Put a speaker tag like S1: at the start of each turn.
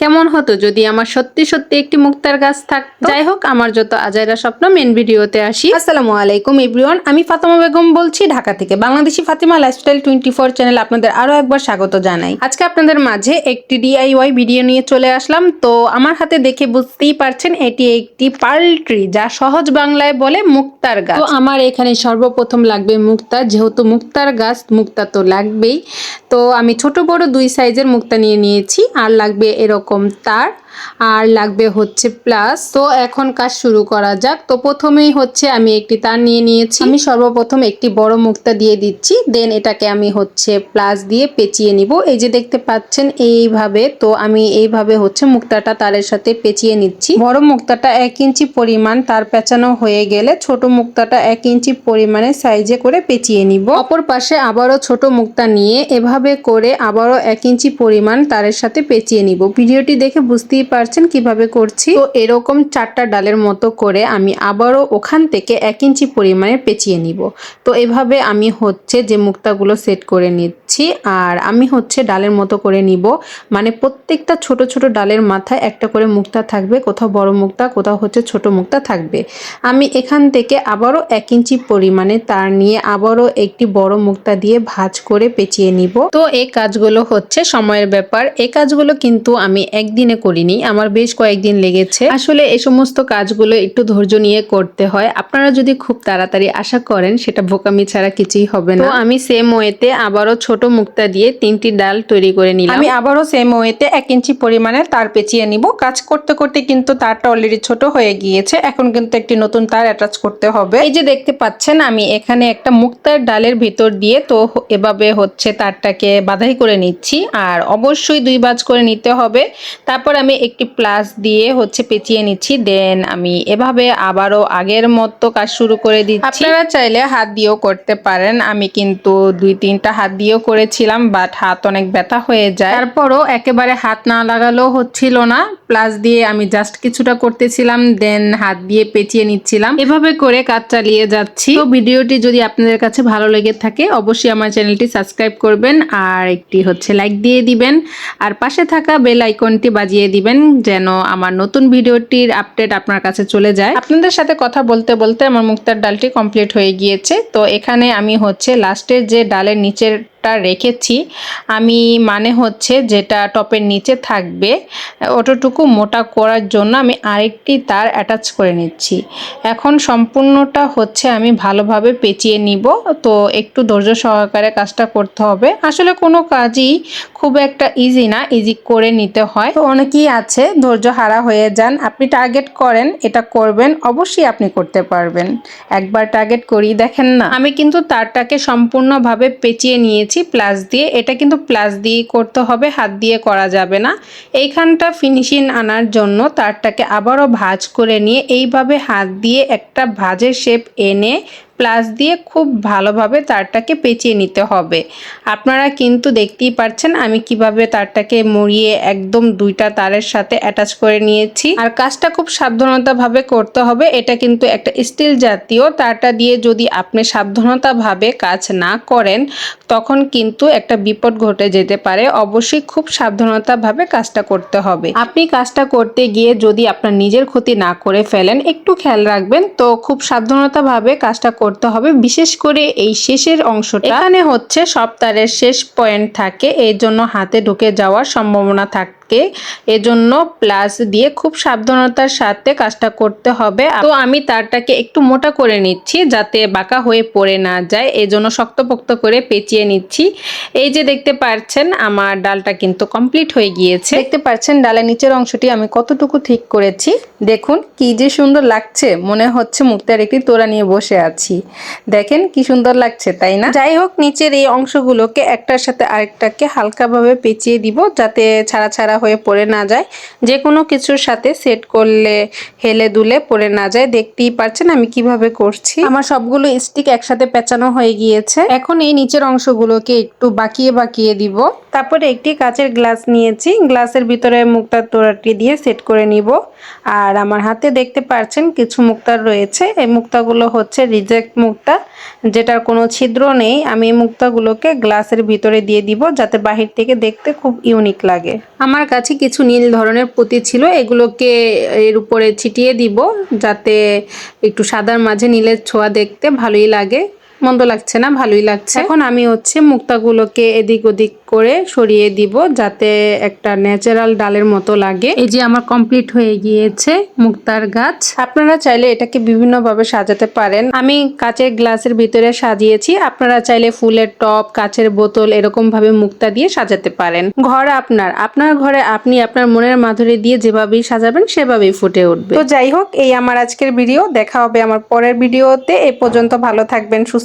S1: কেমন হতো যদি আমার সত্যি সত্যি একটি মুক্তার গাছ থাকতো? যাই হোক, আমার যত আজাইরা স্বপ্ন মেন ভিডিওতে আসি। আসসালামু আলাইকুম এভরিওয়ান আমি ফাতেমা বেগম বলছি ঢাকা থেকে। Bangladeshi Fatema lifestyle twenty four channel আপনাদের আরও একবার স্বাগত জানাই। আজকে আপনাদের মাঝে একটি ডিআইওয়াই ভিডিও নিয়ে চলে আসলাম। তো আমার হাতে দেখে বুঝতেই পারছেন, এটি একটি পার্ল যা সহজ বাংলায় বলে মুক্তার গাছ। তো আমার এখানে সর্বপ্রথম লাগবে মুক্তা, যেহেতু মুক্তার গাছ, মুক্তা তো লাগবেই। তো আমি ছোট বড় দুই সাইজের মুক্তা নিয়ে নিয়েছি, আর লাগবে এরকম তার আর লাগবে হচ্ছে প্লাস তো এখন কাজ শুরু করা যাক। তো প্রথমেই হচ্ছে আমি একটি তার নিয়ে নিয়েছি। আমি সর্বপ্রথম একটি বড় মুক্তা দিয়ে দিচ্ছি। দেন এটাকে আমি হচ্ছে প্লাস দিয়ে পেঁচিয়ে নিব। এই যে দেখতে পাচ্ছেন, এইভাবে। তো আমি এইভাবে হচ্ছে মুক্তাটা তারের সাথে পেঁচিয়ে নিচ্ছি। বড় মুক্তাটা এক ইঞ্চি পরিমাণ তার পেঁচানো হয়ে গেলে ছোট মুক্তাটা এক ইঞ্চি পরিমাণে সাইজে করে পেঁচিয়ে নিব। অপর পাশে আবারও ছোট মুক্তা নিয়ে এভাবে করে আবারও এক ইঞ্চি পরিমাণ তারের সাথে পেঁচিয়ে নিব। ভিডিওটি দেখে বুঝতেই পারছেন কীভাবে করছি? তো এরকম চারটা ডালের মতো করে আমি আবারও ওখান থেকে এক ইঞ্চি পরিমাণে পেঁচিয়ে নিব। তো এভাবে আমি হচ্ছে যে মুক্তাগুলো সেট করে নিচ্ছি আর আমি হচ্ছে ডালের মতো করে নিব। মানে প্রত্যেকটা ছোট ছোট ডালের মাথায় একটা করে মুক্তা থাকবে, কোথাও বড় মুক্তা, কোথাও হচ্ছে ছোট মুক্তা থাকবে। আমি এখান থেকে আবারও এক ইঞ্চি পরিমাণে তার নিয়ে আবারও একটি বড় মুক্তা দিয়ে ভাঁজ করে পেঁচিয়ে নিব। তো এই কাজগুলো হচ্ছে সময়ের ব্যাপার। এই কাজগুলো কিন্তু আমি একদিনে করিনি আমার বেশ কয়েকদিন লেগেছে। আসলে এই সমস্ত কাজগুলো একটু ধৈর্য নিয়ে করতে হয়। আপনারা যদি খুব তাড়াতাড়ি আশা করেন সেটা বোকামি ছাড়া কিছুই হবে না। আমি সেম ওয়েতে আবারও ছোট মুক্তা দিয়ে তিনটি ডাল তৈরি করে নিলাম। আমি আবারও সেম ওয়েতে এক ইঞ্চি পরিমাণে তার পেঁচিয়ে নিব। কাজ করতে করতে কিন্তু তারটা অলরেডি ছোট হয়ে গিয়েছে। এখন কিন্তু একটি নতুন তার অ্যাটাচ করতে হবে। এই যে দেখতে পাচ্ছেন আমি এখানে একটা মুক্তার ডালের ভিতর দিয়ে তো এভাবে হচ্ছে তারটাকে বাধাই করে নিচ্ছি। আর অবশ্যই দুই বাজ করে নিতে হবে। তারপর আমি একটি প্লাস দিয়ে হচ্ছে পেঁচিয়ে নিচ্ছি। দেন আমি এভাবে আবারও আগের মতো কাজ শুরু করে দিচ্ছি। আপনারা চাইলে হাত দিয়েও করতে পারেন। আমি কিন্তু দুই তিনটা হাত দিয়েও করেছিলাম বাট হাত অনেক ব্যথা হয়ে যায়। তারপরও একেবারে হাত না লাগালেও হচ্ছিল না। প্লাস দিয়ে আমি জাস্ট কিছুটা করতেছিলাম দেন হাত দিয়ে পেঁচিয়ে নিচ্ছিলাম। এভাবে করে কাজ চালিয়ে যাচ্ছি। তো ভিডিওটি যদি আপনাদের কাছে ভালো লেগে থাকে অবশ্যই আমার চ্যানেলটি সাবস্ক্রাইব করবেন আর একটি হচ্ছে লাইক দিয়ে দিবেন। আর পাশে থাকা বেল আইকনটি বাজিয়ে দিবেন। যেন আমার নতুন ভিডিওটির আপডেট আপনার কাছে চলে যায়। আপনাদের সাথে কথা বলতে বলতে আমার মুক্তার ডালটি কমপ্লিট হয়ে গিয়েছে। তো এখানে আমি হচ্ছে লাস্টের যে ডালের নিচের টা রেখেছি। আমি মানে হচ্ছে যেটা টপের নিচে থাকবে ওটুকু মোটা করার জন্য আমি আরেকটি তার অ্যাটাচ করে নিচ্ছি। এখন সম্পূর্ণটা হচ্ছে আমি ভালোভাবে পেঁচিয়ে নিব, তো একটু ধৈর্য সহকারে কাজটা করতে হবে। আসলে কোনো কাজই খুব একটা ইজি না ইজি করে নিতে হয়। তো অনেকেই আছে, ধৈর্য হারা হয়ে যান, আপনি টার্গেট করেন, এটা করবেন, অবশ্যই আপনি করতে পারবেন। একবার টার্গেট করি দেখেন না। আমি কিন্তু তারটাকে সম্পূর্ণভাবে পেঁচিয়ে নিয়েছি প্লাস দিয়ে, এটা কিন্তু প্লাস দিয়ে করতে হবে, হাত দিয়ে করা যাবে না। এইখানটা ফিনিশিং আনার জন্য তারটাকে আবারও ভাজ করে নিয়ে, এইভাবে হাত দিয়ে একটা ভাজের শেপ এনে প্লাস দিয়ে খুব ভালোভাবে তারটাকে পেঁচিয়ে নিতে হবে। আপনারা কিন্তু দেখতেই পাচ্ছেন আমি কীভাবে তারটাকে মুড়িয়ে একদম দুইটা তারের সাথে অ্যাটাচ করে নিয়েছি। আর কাজটা খুব সাবধানতাভাবে করতে হবে, এটা কিন্তু একটা স্টিল জাতীয়। তারটা দিয়ে যদি আপনি সাবধানতাভাবে কাজ না করেন, তখন কিন্তু একটা বিপদ ঘটে যেতে পারে। অবশ্যই খুব সাবধানতাভাবে কাজটা করতে হবে। আপনি কাজটা করতে গিয়ে যদি আপনার নিজের ক্ষতি না করে ফেলেন, একটু খেয়াল রাখবেন। তো খুব সাবধানতাভাবে কাজটা করতে হবে। বিশেষ করে এই শেষের অংশটা। এখানে হচ্ছে সপ্তাহের শেষ পয়েন্ট থাকে। এই জন্য হাতে ঢুকে যাওয়ার সম্ভাবনা থাকে এজন্য প্লাস দিয়ে খুব সাবধানতার সাথে কাজটা করতে হবে। তো আমি তারটাকে একটু মোটা করে নিচ্ছি যাতে বাঁকা হয়ে পড়ে না যায়। এজন্য শক্তপোক্ত করে পেঁচিয়ে নিচ্ছি। এই যে দেখতে পাচ্ছেন আমার ডালটা কিন্তু কমপ্লিট হয়ে গিয়েছে। দেখতে পাচ্ছেন ডালের নিচের অংশটি আমি কতটুকু ঠিক করেছি। দেখুন, কি যে সুন্দর লাগছে। মনে হচ্ছে মুক্তার একটি তোড়া নিয়ে বসে আছি। দেখেন, কি সুন্দর লাগছে, তাই না? যাই হোক, নিচের এই অংশগুলোকে একটার সাথে আরেকটাকে হালকাভাবে পেঁচিয়ে দিব যাতে ছাড়া ছাড়া হয়ে পড়ে না যায়। যে কোনো কিছুর সাথে সেট করলে হেলে দুলে পড়ে না যায়। দেখতেই পারছেন আমি কীভাবে করছি। আমার সবগুলো স্টিক একসাথে পেঁচানো হয়ে গিয়েছে। এখন এই নিচের অংশগুলোকে একটু বাঁকিয়ে বাঁকিয়ে দিব। তারপরে একটি কাচের গ্লাস নিয়েছি। গ্লাসের ভিতরে মুক্তার তোড়াটি দিয়ে সেট করে নিব। আর আমার হাতে দেখতে পাচ্ছেন কিছু মুক্তার রয়েছে। এই মুক্তাগুলো হচ্ছে রিজেক্ট মুক্তা যেটার কোনো ছিদ্র নেই। আমি এই মুক্তাগুলোকে গ্লাসের ভিতরে দিয়ে দিব যাতে বাহির থেকে দেখতে খুব ইউনিক লাগে। আমার কাছে কিছু নীল ধরনের পুঁতি ছিল, এগুলোকে এর উপরে ছিটিয়ে দিব যাতে একটু সাদার মাঝে নীলের ছোঁয়া দেখতে ভালোই লাগে। মন্দ লাগছে না, ভালোই লাগছে। এখন আমি হচ্ছে মুক্তাগুলোকে এদিক ওদিক করে সরিয়ে দিব যাতে একটা ন্যাচারাল ডালের মতো লাগে। এই যে আমার কমপ্লিট হয়ে গিয়েছে মুক্তার গাছ। আপনারা চাইলে এটাকে বিভিন্নভাবে সাজাতে পারেন। আমি কাচের গ্লাসের ভিতরে সাজিয়েছি। আপনারা চাইলে ফুলের টব, কাচের বোতল এরকম ভাবে মুক্তা দিয়ে সাজাতে পারেন। ঘর আপনার। আপনার ঘরে আপনি আপনার মনের মাধুরী দিয়ে যেভাবেই সাজাবেন, সেভাবেই ফুটে উঠবে। তো যাই হোক, এই আমার আজকের ভিডিও দেখা হবে আমার পরের ভিডিওতে এ পর্যন্ত ভালো থাকবেন